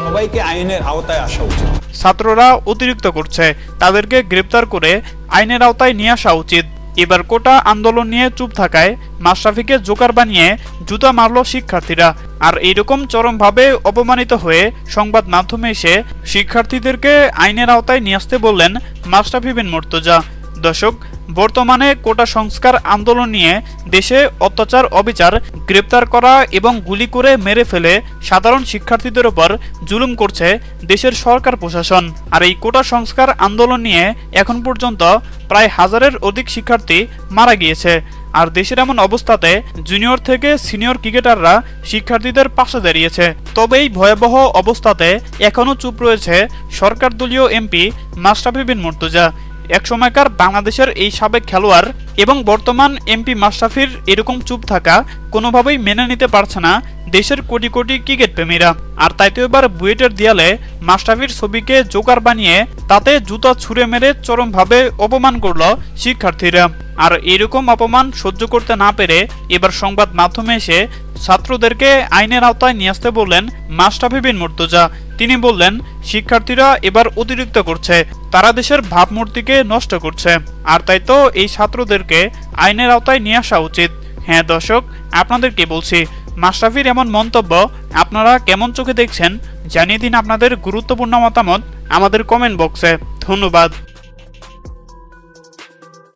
সবাইকে আইনের আওতায় আসা উচিত। ছাত্ররা অতিরিক্ত করছে, তাদেরকে গ্রেপ্তার করে আইনের আওতায় নিয়ে আসা উচিত। এবার কোটা আন্দোলন নিয়ে চুপ থাকায় মাশরাফিকে জোকার বানিয়ে জুতা মারল শিক্ষার্থীরা। আর এইরকম চরমভাবে অপমানিত হয়ে সংবাদ মাধ্যমে এসে শিক্ষার্থীদেরকে আইনের আওতায় নিয়ে আসতে বললেন মাশরাফি বিন মুর্তজা। দর্শক, বর্তমানে কোটা সংস্কার আন্দোলন নিয়ে দেশে অত্যাচার, অবিচার, গ্রেপ্তার করা এবং গুলি করে মেরে ফেলে সাধারণ শিক্ষার্থীদের ওপর জুলুম করছে দেশের সরকার প্রশাসন। আর এই কোটা সংস্কার আন্দোলন নিয়ে এখন পর্যন্ত প্রায় হাজারের অধিক শিক্ষার্থী মারা গিয়েছে। আর দেশের এমন অবস্থাতে জুনিয়র থেকে সিনিয়র ক্রিকেটাররা শিক্ষার্থীদের পাশে দাঁড়িয়েছে। তবে এই ভয়াবহ অবস্থাতে এখনও চুপ রয়েছে সরকার দলীয় এমপি মাশরাফি বিন মুর্তজা। একসময়কার বাংলাদেশের এই সাবেক খেলোয়াড় এবং বর্তমান এমপি মাশরাফির এরকম চুপ থাকা কোনোভাবেই মেনে নিতে পারছে না দেশের কোটি কোটি ক্রিকেট প্রেমীরা আর তাই তো এবার বুয়েটের দেয়ালে মাশরাফির ছবিকে জোকার বানিয়ে তাতে জুতা ছুঁড়ে মেরে চরমভাবে অপমান করল শিক্ষার্থীরা। আর এরকম অপমান সহ্য করতে না পেরে এবার সংবাদ মাধ্যমে এসে ছাত্রদেরকে আইনের আওতায় নিয়ে আসতে বললেন মাশরাফি বিন মুর্তজা। তিনি বললেন, শিক্ষার্থীরা এবার অতিরিক্ত করছে। তারা দেশের ভাবমূর্তিকে নষ্ট করছে। আর তাই তো এই ছাত্রদেরকে আইনের আওতায় নিয়ে আসা উচিত। হ্যাঁ দর্শক, আপনাদেরকে বলছি, মাশরাফির এমন মন্তব্য আপনারা কেমন চোখে দেখছেন জানিয়ে দিন আপনাদের গুরুত্বপূর্ণ মতামত আমাদের কমেন্ট বক্সে ধন্যবাদ।